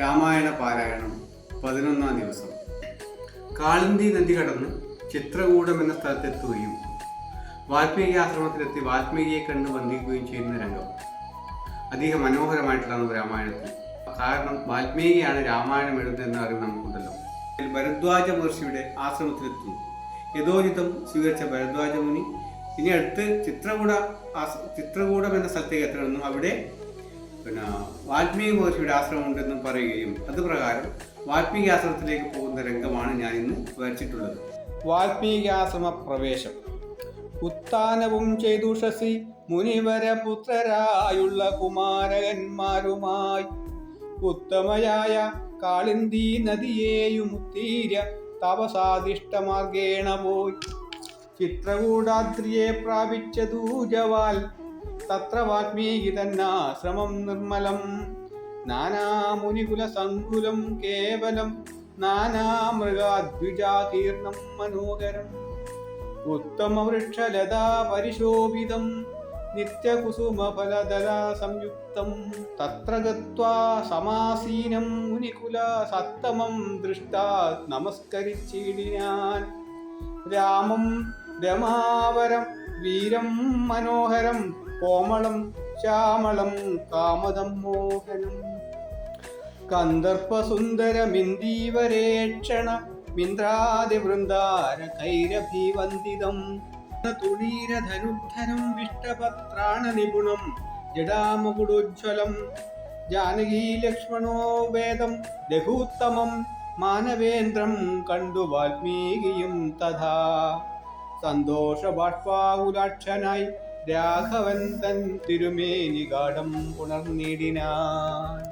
രാമായണ പാരായണം പതിനൊന്നാം ദിവസം. കാളിന്തി നദി കടന്ന് ചിത്രകൂടം എന്ന സ്ഥലത്തെത്തുകയും വാൽമീകി ആശ്രമത്തിലെത്തി വാൽമീകിയെ കണ്ട് വന്ദിക്കുകയും ചെയ്യുന്ന രംഗം. അധികം മനോഹരമായിട്ടുള്ളതാണ് രാമായണത്തിൽ. കാരണം വാൽമീകിയാണ് രാമായണം എഴുതുന്നതെന്ന അറിവ് നമുക്കുണ്ടല്ലോ. ഭരദ്വാജ മഹർഷിയുടെ ആശ്രമത്തിലെത്തുന്നു. യഥോചിതം സ്വീകരിച്ച ഭരദ്വാജ മുനി ഇനി അടുത്ത് ചിത്രകൂട ചിത്രകൂടം എന്ന സ്ഥലത്തേക്ക് എത്തണമെന്നും അവിടെ പിന്നെ വാൽമീകി മഹർഷിയുടെ ആശ്രമം ഉണ്ടെന്ന് പറയുകയും അത് പ്രകാരം വാൽമീകി ആശ്രമത്തിലേക്ക് പോകുന്ന രംഗമാണ് ഞാൻ ഇന്ന് വരച്ചിട്ടുള്ളത്. വാൽമീകാശ്രമ പ്രവേശം. ഉത്ഥാനവും ചെയ്തുഷസി മുനിവര പുത്രരായുള്ള കുമാരകന്മാരുമായി ഉത്തമയായ കാളിന്തി നദിയേയും തീര തപസാദിഷ്ടമാർഗേണ പോയി. ചിത്രകൂടാദ്രിയെ പ്രാപിച്ച ജവാൽ തത്ര വാഗ്മീകി തന്നാശ്രമം നിർമ്മലം. നാനാമുനികുല സങ്കുലം കേവലം നാനാമൃഗാദ്വിജാകീർണം മനോഹരം. ഉത്തമവൃക്ഷലതാ പരിശോഭിതം നിത്യകുസുമഫലദല സംയുക്തം. തത്ര ഗത്വാ സമാസീനം മുനികുല സത്തമം ദൃഷ്ടാ നമസ്കരിച്ചിടിനാൻ. രാമം രമാവരം വീരം മനോഹരം കോമളം ശ്യാമളം കാമദം മോഹനം. കന്ദർപ്പസുന്ദരമിന്ദീവരേക്ഷണ മിന്ദ്രാദിവൃന്ദാര കൈരഭിവന്ദിതം നിപുണം ജഡാമുകുടോജ്വലം ജാനകീ ലക്ഷ്മണോ വേദം ലഘൂത്തമം മാനവേന്ദ്രം കണ്ടു വാൽമീകിയും തഥാ. സന്തോഷബാഷ്പാകുലാക്ഷനായി രാഘവൻ തൻ തിരുമേനി ഗാഠം പുണർന്നിടിനാൻ.